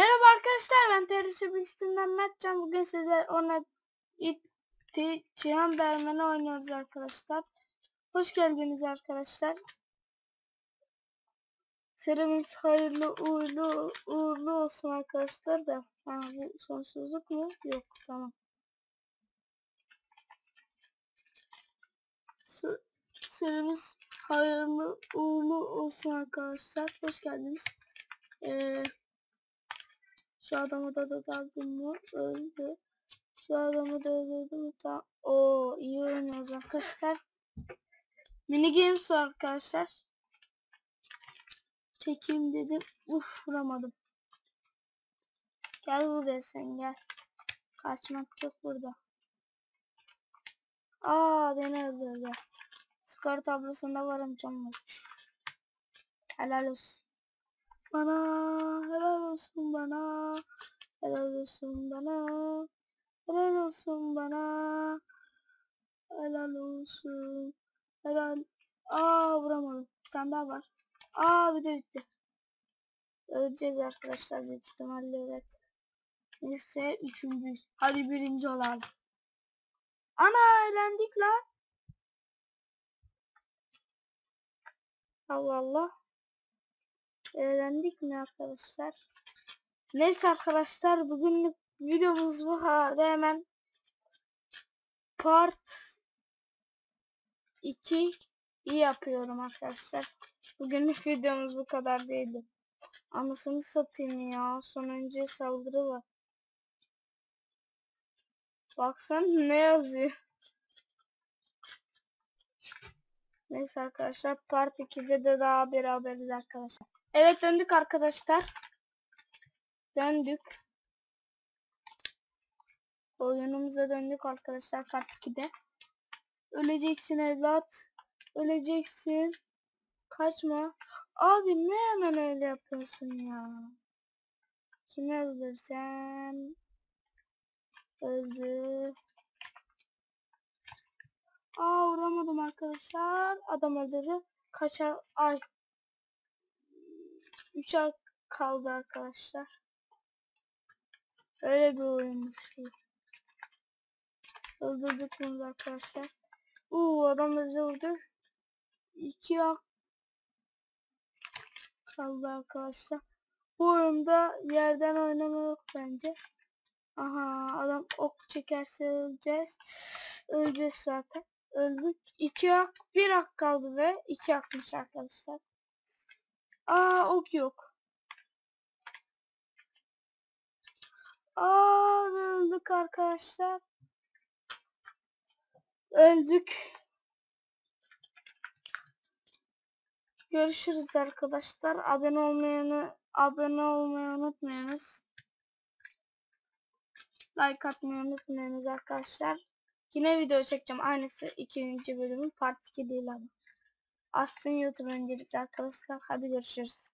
arkadaşlar ben TRS Bilgisayar'dan Mertcan. Bugün sizler ona itti Cihan Bermen'i oynuyoruz arkadaşlar. Hoş geldiniz arkadaşlar. Serimiz hayırlı uğurlu uğurlu olsun arkadaşlar da. Ha, bu sonsuzluk mu? Yok tamam. Serimiz hayırlı uğurlu olsun arkadaşlar. Hoş geldiniz. Ee, şu adamı da da daldım? Öldü. Şu adamı da öldürdüm? Tamam. Oo iyi oynuyoruz arkadaşlar. Mini games var arkadaşlar. Çekeyim dedim. Uf vuramadım. Gel buraya sen gel. Kaçmak yok burada. Aa beni öldürdü. Skor tablosunda varım canım. Helal olsun. Bana helal olsun bana. Helal olsun bana. Helal olsun bana. Helal olsun. Helal. Aa vuramadım. Bir tane daha var. Aa bir de bitti. Öleceğiz arkadaşlar büyük ihtimalle evet. Neyse üçüncüyüz. Hadi birinci olalım. Ana eğlendik lan. Allah Allah. Eğlendik mi arkadaşlar? Neyse arkadaşlar bugünlük videomuz bu kadar. Hemen part 2 iyi yapıyorum arkadaşlar. Bugünlük videomuz bu kadar değildi. Anasını satayım ya. Sonuncu saldırı var. Baksan ne yazıyor. Neyse arkadaşlar part 2'de de daha beraberiz arkadaşlar. Evet döndük arkadaşlar. Döndük. Oyunumuza döndük arkadaşlar part 2'de. Öleceksin evlat. Öleceksin. Kaçma. Abi ne hemen öyle yapıyorsun ya. Kimi öldürsem öldü. Aa vuramadım arkadaşlar. Adam öldürdü. Kaça ay. 3 ay kaldı arkadaşlar. Öyle bir oyunmuş. bu. Öldürdük bunu arkadaşlar. Uuu adam da bize vurdu. 2 ay kaldı arkadaşlar. Bu oyunda yerden oynama yok bence. Aha adam ok çekerse öleceğiz. Öleceğiz zaten. Öldük. 2 ak, 1 ak kaldı ve 2 akmış arkadaşlar. Aa ok yok. Aa öldük arkadaşlar. Öldük. Görüşürüz arkadaşlar. Abone olmayı abone olmayı unutmayınız. Like atmayı unutmayınız arkadaşlar. Yine video çekeceğim. Aynısı ikinci bölümün part 2 değil ama. Aslında YouTube öncelikli arkadaşlar. Hadi görüşürüz.